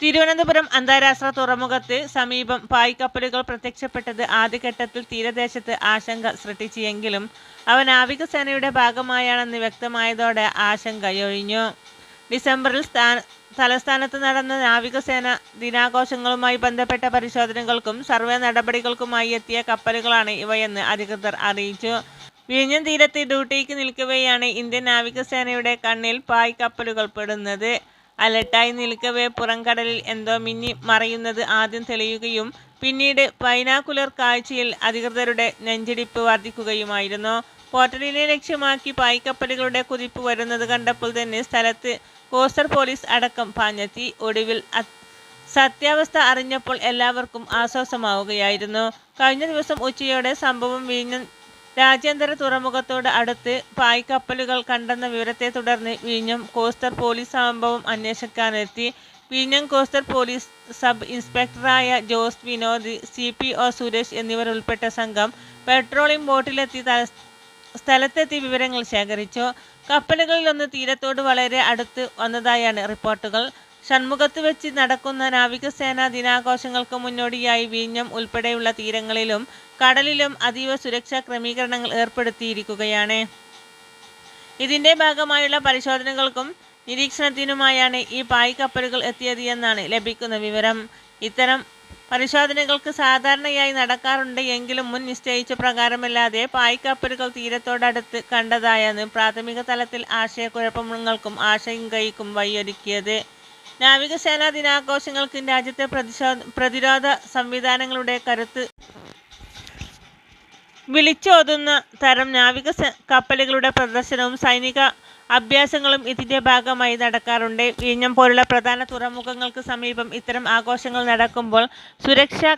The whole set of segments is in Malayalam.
തിരുവനന്തപുരം അന്താരാഷ്ട്ര തുറമുഖത്ത് സമീപം പായ്ക്കപ്പലുകൾ പ്രത്യക്ഷപ്പെട്ടത് ആദ്യഘട്ടത്തിൽ തീരദേശത്ത് ആശങ്ക സൃഷ്ടിച്ചെങ്കിലും അവ നാവികസേനയുടെ ഭാഗമായാണെന്ന് വ്യക്തമായതോടെ ആശങ്കയൊഴിഞ്ഞു ഡിസംബറിൽ സ്ഥാന തലസ്ഥാനത്ത് നടന്ന നാവികസേന ദിനാഘോഷങ്ങളുമായി ബന്ധപ്പെട്ട പരിശോധനകൾക്കും സർവേ നടപടികൾക്കുമായി എത്തിയ കപ്പലുകളാണ് ഇവയെന്ന് അധികൃതർ അറിയിച്ചു. വിഴിഞ്ഞം തീരത്ത് ഡ്യൂട്ടിക്ക് നിൽക്കവെയാണ് ഇന്ത്യൻ നാവികസേനയുടെ കണ്ണിൽ പായ് കപ്പലുകൾ പെടുന്നത്. അലട്ടായി നിൽക്കവേ പുറംകടലിൽ എന്തോ മിന്നി മറയുന്നത് ആദ്യം തെളിയുകയും പിന്നീട് ബൈനാക്കുലർ കാഴ്ചയിൽ അധികൃതരുടെ നെഞ്ചിടിപ്പ് വർദ്ധിക്കുകയുമായിരുന്നു. പോർട്ടലിനെ ലക്ഷ്യമാക്കി പായ്ക്കപ്പലുകളുടെ കുതിപ്പ് വരുന്നത് കണ്ടപ്പോൾ തന്നെ സ്ഥലത്ത് കോസ്റ്റർ പോലീസ് അടക്കം പാഞ്ഞെത്തി. ഒടുവിൽ സത്യാവസ്ഥ അറിഞ്ഞപ്പോൾ എല്ലാവർക്കും ആശ്വാസമാവുകയായിരുന്നു. കഴിഞ്ഞ ദിവസം ഉച്ചയോടെ സംഭവം വിഴിഞ്ഞം രാജ്യാന്തര തുറമുഖത്തോട് അടുത്ത് പായ്ക്കപ്പലുകൾ കണ്ടെന്ന വിവരത്തെ തുടർന്ന് വിഴിഞ്ഞം കോസ്റ്റർ പോലീസ് സംഭവം അന്വേഷിക്കാനെത്തി വിഴിഞ്ഞം coastal police sub ഇൻസ്പെക്ടറായ Jose Vinod C P O Suresh എന്നിവർ ഉൾപ്പെട്ട സംഘം പെട്രോളിംഗ് ബോട്ടിലെത്തി സ്ഥലത്തെത്തി വിവരങ്ങൾ ശേഖരിച്ചു. കപ്പലുകളിലൊന്ന് തീരത്തോട് വളരെ അടുത്ത് വന്നതായാണ് റിപ്പോർട്ടുകൾ. ഷൺമുഖത്ത് വെച്ച് നടക്കുന്ന നാവികസേനാ ദിനാഘോഷങ്ങൾക്ക് മുന്നോടിയായി വിഴിഞ്ഞം ഉൾപ്പെടെയുള്ള തീരങ്ങളിലും കടലിലും അതീവ സുരക്ഷാ ക്രമീകരണങ്ങൾ ഏർപ്പെടുത്തിയിരിക്കുകയാണ്. ഇതിന്റെ ഭാഗമായുള്ള പരിശോധനകൾക്കും നിരീക്ഷണത്തിനുമായാണ് ഈ പായ് കപ്പലുകൾ എത്തിയത് എന്നാണ് ലഭിക്കുന്ന വിവരം. ഇത്തരം പരിശോധനകൾക്ക് സാധാരണയായി നടക്കാറുണ്ട് എങ്കിലും മുൻ നിശ്ചയിച്ച പ്രകാരമല്ലാതെ പായ് കപ്പലുകൾ തീരത്തോടടുത്ത് കണ്ടതായാണ് പ്രാഥമിക തലത്തിൽ ആശയക്കുഴപ്പങ്ങൾക്കും ആശങ്കയ്ക്കും വഴിയൊരുക്കിയത്. നാവികസേനാ ദിനാഘോഷങ്ങൾക്ക് രാജ്യത്തെ പ്രതിരോധ സംവിധാനങ്ങളുടെ കരുത്ത് വിളിച്ചോതുന്ന തരം നാവിക കപ്പലുകളുടെ പ്രദർശനവും സൈനിക അഭ്യാസങ്ങളും ഇതിന്റെ ഭാഗമായി നടക്കാറുണ്ട്. വിഴിഞ്ഞം പോലുള്ള പ്രധാന തുറമുഖങ്ങൾക്ക് സമീപം ഇത്തരം ആഘോഷങ്ങൾ നടക്കുമ്പോൾ സുരക്ഷാ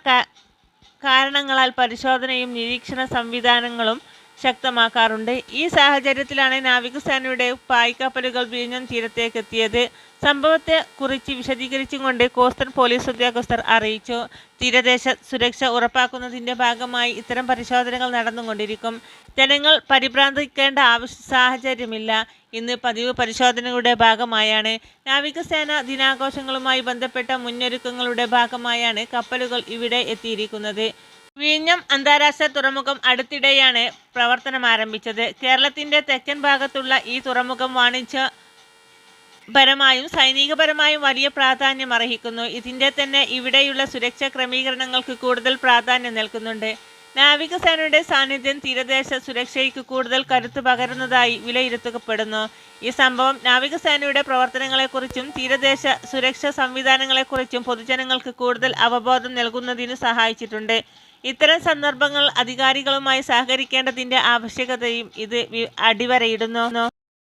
കാരണങ്ങളാൽ പരിശോധനയും നിരീക്ഷണ സംവിധാനങ്ങളും ശക്തമാക്കാറുണ്ട്. ഈ സാഹചര്യത്തിലാണ് നാവികസേനയുടെ പായ്ക്കപ്പലുകൾ വിഴിഞ്ഞം തീരത്തേക്ക് എത്തിയത് സംഭവത്തെ കുറിച്ച് വിശദീകരിച്ചുകൊണ്ട് കോസ്റ്റൽ പോലീസ് ഉദ്യോഗസ്ഥർ അറിയിച്ചു. തീരദേശ സുരക്ഷ ഉറപ്പാക്കുന്നതിന്റെ ഭാഗമായി ഇത്തരം പരിശോധനകൾ നടന്നുകൊണ്ടിരിക്കും. ജനങ്ങൾ പരിഭ്രാന്തിക്കേണ്ട ആവശ്യ സാഹചര്യമില്ല. ഇന്ന് പതിവ് പരിശോധനകളുടെ ഭാഗമായാണ്. നാവികസേന ദിനാഘോഷങ്ങളുമായി ബന്ധപ്പെട്ട മുന്നൊരുക്കങ്ങളുടെ ഭാഗമായാണ് കപ്പലുകൾ ഇവിടെ എത്തിയിരിക്കുന്നത്. വിഴിഞ്ഞം അന്താരാഷ്ട്ര തുറമുഖം അടുത്തിടെയാണ് പ്രവർത്തനം ആരംഭിച്ചത്. കേരളത്തിന്റെ തെക്കൻ ഭാഗത്തുള്ള ഈ തുറമുഖം വാണിജ്യ പരമായും സൈനികപരമായും വലിയ പ്രാധാന്യം അർഹിക്കുന്നു. ഇതിന്റെ തന്നെ ഇവിടെയുള്ള സുരക്ഷാ ക്രമീകരണങ്ങൾക്ക് കൂടുതൽ പ്രാധാന്യം നൽകുന്നുണ്ട്. നാവികസേനയുടെ സാന്നിധ്യം തീരദേശ സുരക്ഷയ്ക്ക് കൂടുതൽ കരുത്ത് പകരുന്നതായി വിലയിരുത്തപ്പെടുന്നു. ഈ സംഭവം നാവികസേനയുടെ പ്രവർത്തനങ്ങളെക്കുറിച്ചും തീരദേശ സുരക്ഷാ സംവിധാനങ്ങളെക്കുറിച്ചും പൊതുജനങ്ങൾക്ക് കൂടുതൽ അവബോധം നൽകുന്നതിന് സഹായിച്ചിട്ടുണ്ട്. ഇത്തരം സന്ദർഭങ്ങൾ അധികാരികളുമായി സഹകരിക്കേണ്ടതിന്റെ ആവശ്യകതയും ഇത് അടിവരയിടുന്നു.